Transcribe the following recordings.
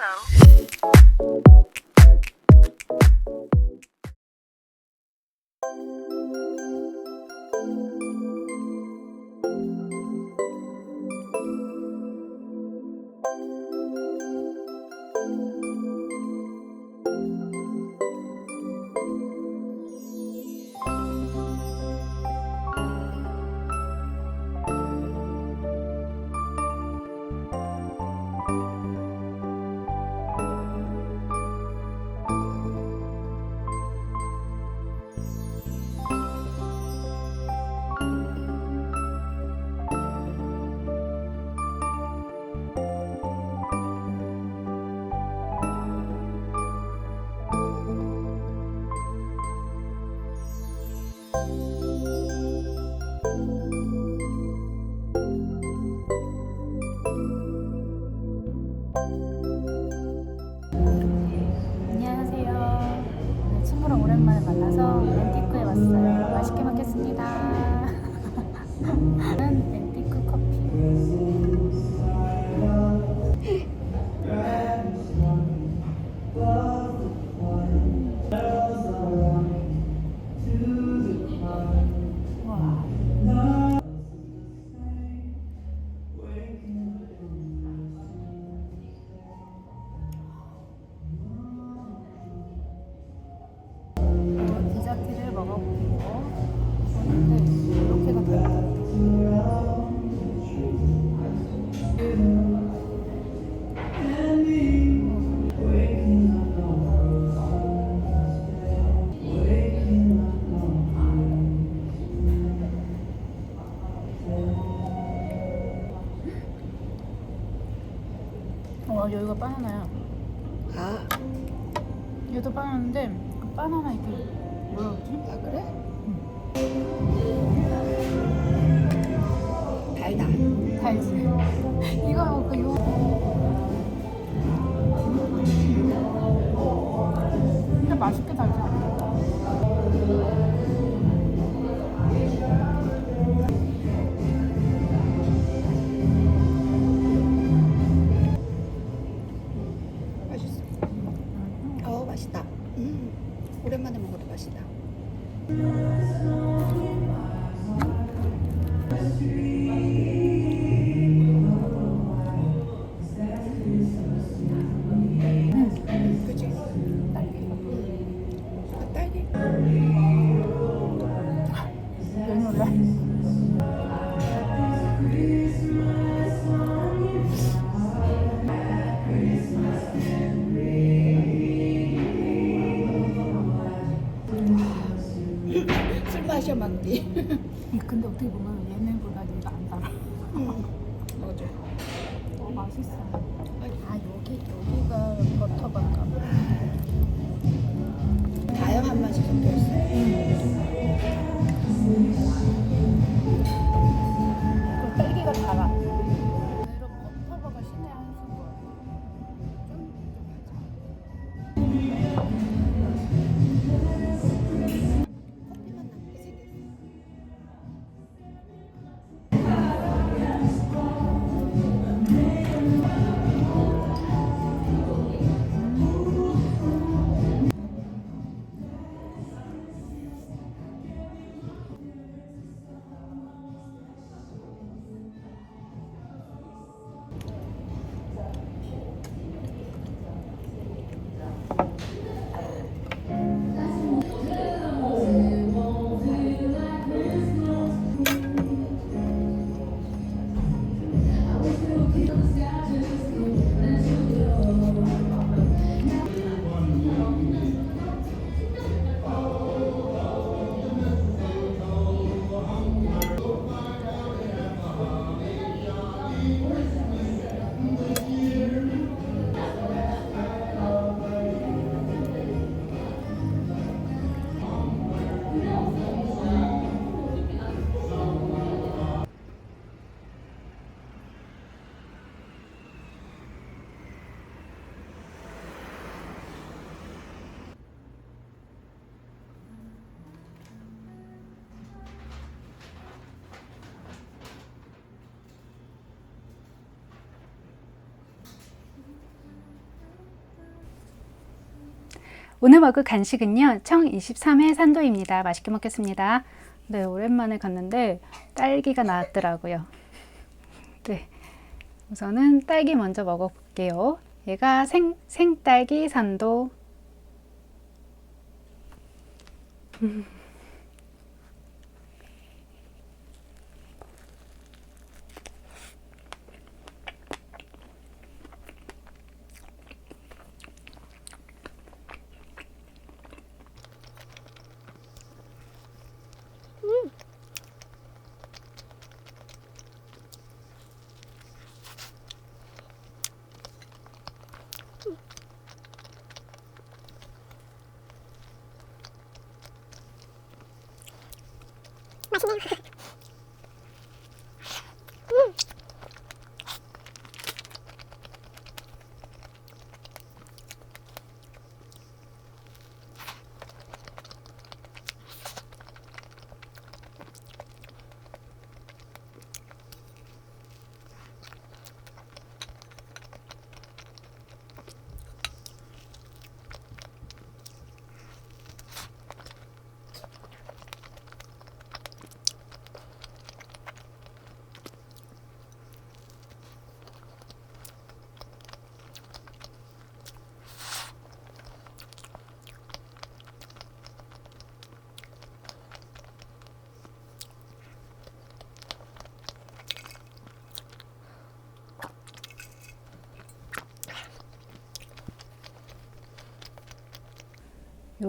Hello. banana. 막 근데 어떻게 보면 얘네보다 오늘 먹을 간식은요, 청 23회 산도입니다. 맛있게 먹겠습니다. 네, 오랜만에 갔는데 딸기가 나왔더라고요. 네, 우선은 딸기 먼저 먹어볼게요. 얘가 생, 생딸기 산도.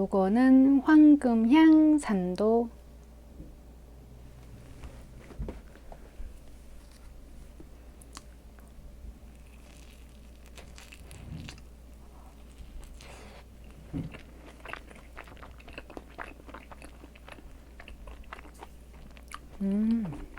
요거는 황금향 산도. 음.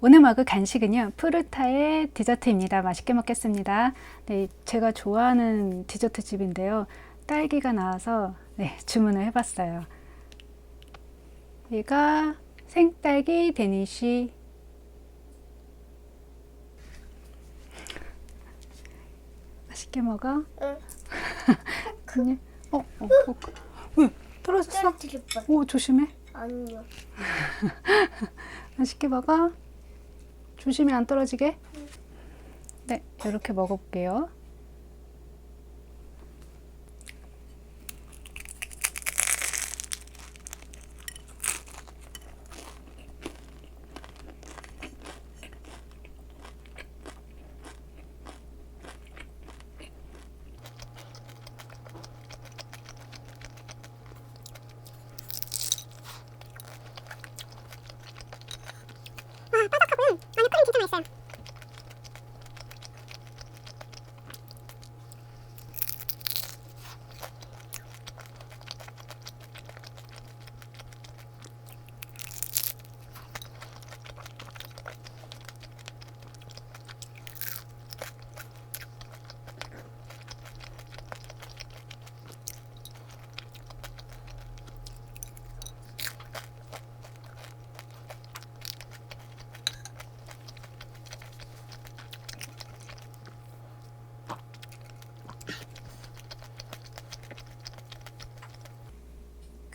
오늘 먹을 간식은요, 푸르타의 디저트입니다. 맛있게 먹겠습니다. 네, 제가 좋아하는 디저트 집인데요. 딸기가 나와서 네, 주문을 해봤어요. 얘가 생딸기 데니쉬. 맛있게 먹어. 응. 그냥 어, 어, 어, 그- 왜 떨어졌어? 떨어뜨릴 뻔. 오, 조심해. 아니요. 맛있게 먹어. 조심히 안 떨어지게. 네, 이렇게 먹어볼게요.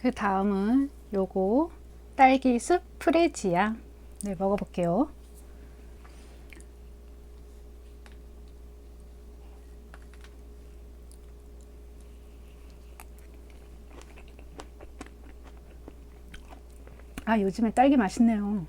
그 다음은 요거 딸기 숲 프레지아. 네, 먹어볼게요. 아, 요즘에 딸기 맛있네요.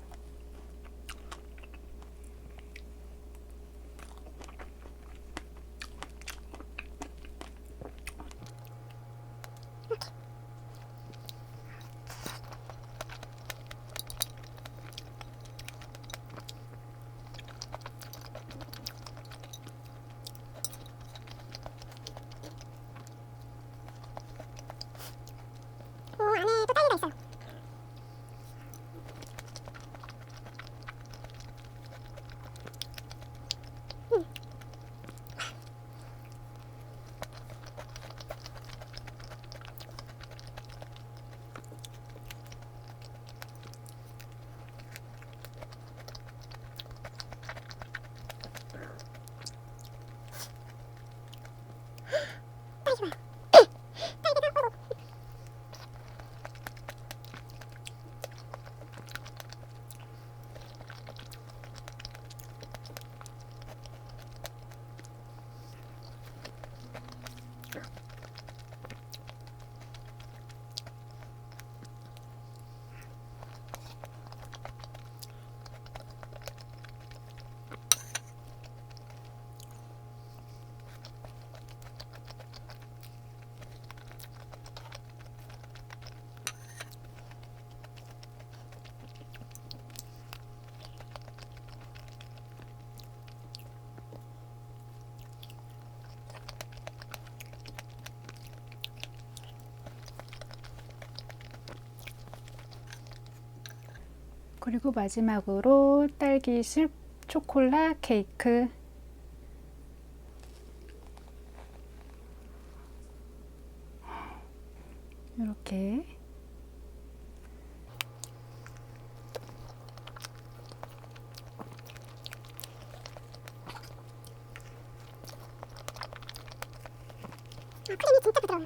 그리고 마지막으로 딸기 숲 초콜릿 케이크. 이렇게 아 진짜 부드러워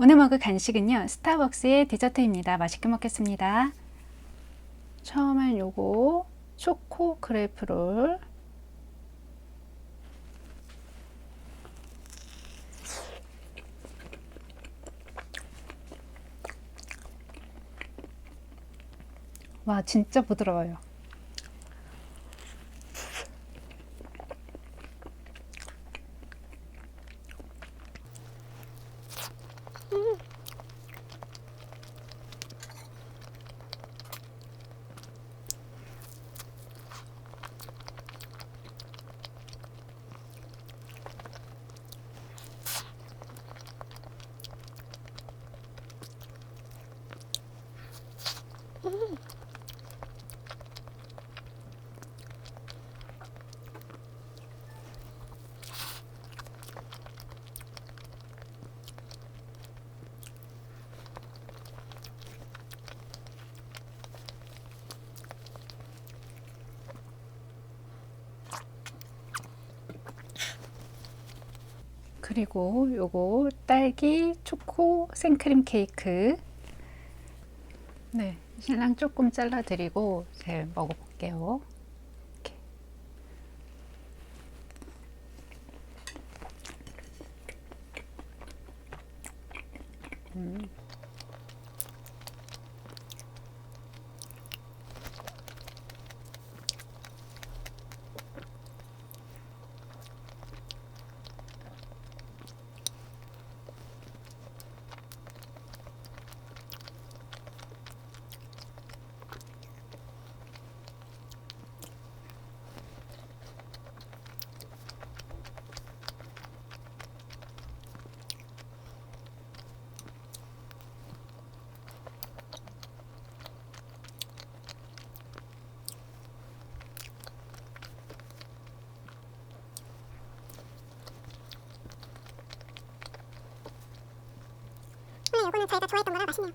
오늘 먹을 간식은요. 스타벅스의 디저트입니다. 맛있게 먹겠습니다. 처음엔 요거 초코 크레이프롤 와 진짜 부드러워요. 그리고 요거 딸기 초코 생크림 케이크. 네, 신랑 조금 잘라 드리고 제 먹어볼게요. 이렇게. 음. 저희가 좋아했던 거라 맛있네요.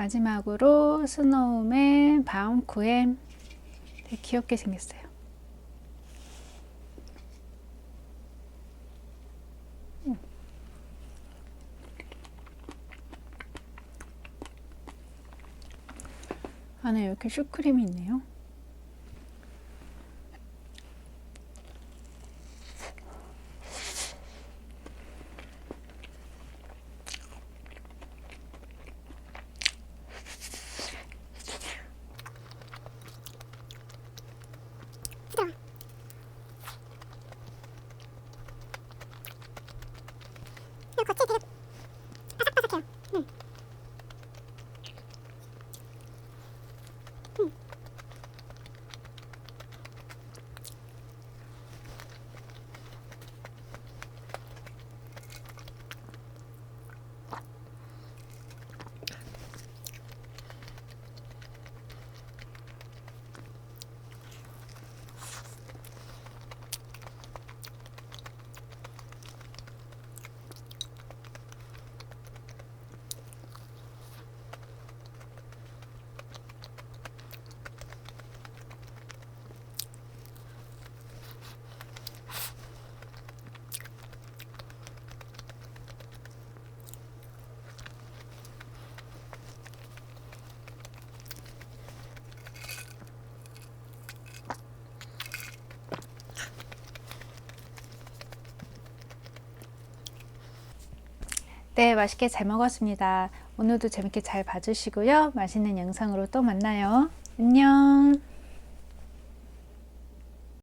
마지막으로 스노우맨 바움쿠엔 되게 귀엽게 생겼어요. 음. 안에 이렇게 슈크림이 있네요. 그리고 겉이 되게 바삭바삭해요. 음. 음. 네, 맛있게 잘 먹었습니다. 오늘도 재밌게 잘 봐주시고요. 맛있는 영상으로 또 만나요. 안녕.